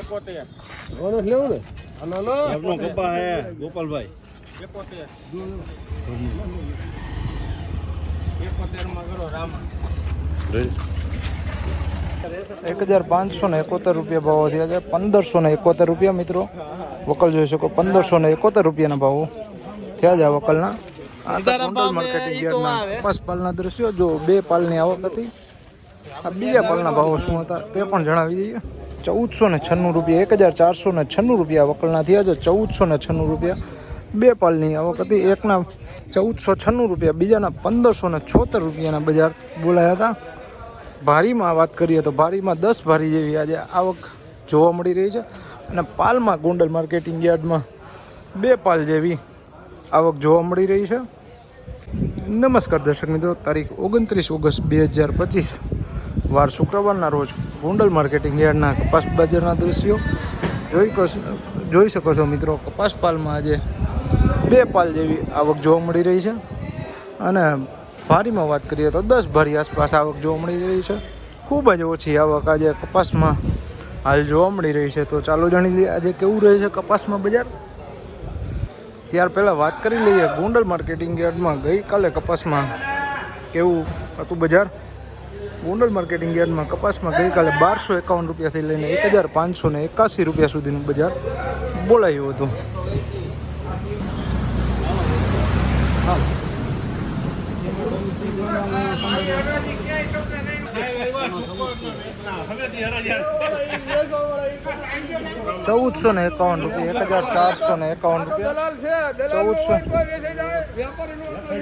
એકોતેર લેવું ને હલો હલો આપનો કપા હે ગોપાલભાઈ. એકોતેર એકોતેરમાં કરો રામા એક હજાર પાંચસો ને એકોતેર રૂપિયા ભાવો થયા છે. પંદરસો ને એકોતેર રૂપિયા મિત્રો. વકલ જોઈ શકો પંદરસો ને એકોતેર રૂપિયાના ભાવો થયા છે આ વકલના. બસ પાલના દ્રશ્યો. જો બે પાલની આવક હતી આ બીજા પાલના ભાવો શું હતા તે પણ જણાવી દઈએ. ચૌદસો ને છન્નું રૂપિયા એક હજાર ચારસો ને છન્નું રૂપિયા વકલના થયા છે. ચૌદસો ને છન્નું રૂપિયા બે પાલની આવક હતી. એકના ચૌદસો છન્નું રૂપિયા, બીજાના પંદરસો ને છોતેર રૂપિયાના બજાર બોલાયા હતા. ભારીમાં વાત કરીએ તો ભારીમાં દસ ભારી જેવી આજે આવક જોવા મળી રહી છે. અને પાલમાં ગોંડલ માર્કેટિંગ યાર્ડમાં બે પાલ જેવી આવક જોવા મળી રહી છે. નમસ્કાર દર્શક મિત્રો, તારીખ ઓગણત્રીસ ઓગસ્ટ બે હજાર પચીસ. વાર શુક્રવારના રોજ ગોંડલ માર્કેટિંગ યાર્ડના કપાસ બજારના દ્રશ્યો. જોઈ જોઈ શકો છો મિત્રો, કપાસ પાલમાં આજે બે પાલ જેવી આવક જોવા મળી રહી છે. અને ભારીમાં વાત કરીએ તો દસ ભારી આસપાસ આવક જોવા મળી રહી છે. ખૂબ જ ઓછી આવક આજે કપાસમાં હાલ જોવા મળી રહી છે. તો ચાલો જાણી લઈએ આજે કેવું રહે છે કપાસમાં બજાર. ત્યાર પહેલાં વાત કરી લઈએ ગોંડલ માર્કેટિંગ યાર્ડમાં ગઈકાલે કપાસમાં કેવું હતું બજાર. ગોંડલ માર્કેટિંગ યાર્ડમાં કપાસમાં ગઈકાલે બારસો એકાવન રૂપિયાથી લઈને એક હજાર પાંચસો ને એકાસી રૂપિયા સુધીનું બજાર બોલાયું હતું. ચૌદસો ને એકાવન રૂપિયા, એક હજાર ચારસો ને એકાવન ચૌદસો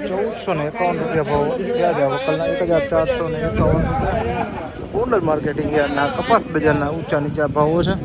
ચૌદસો. ને એકાવન રૂપિયા ભાવ. થયા છે વકલના એક હજાર ચારસો ને એકાવન રૂપિયા. ગોંડલ માર્કેટિંગ યાર્ડના કપાસ બજારના ઊંચા નીચા ભાવો છે.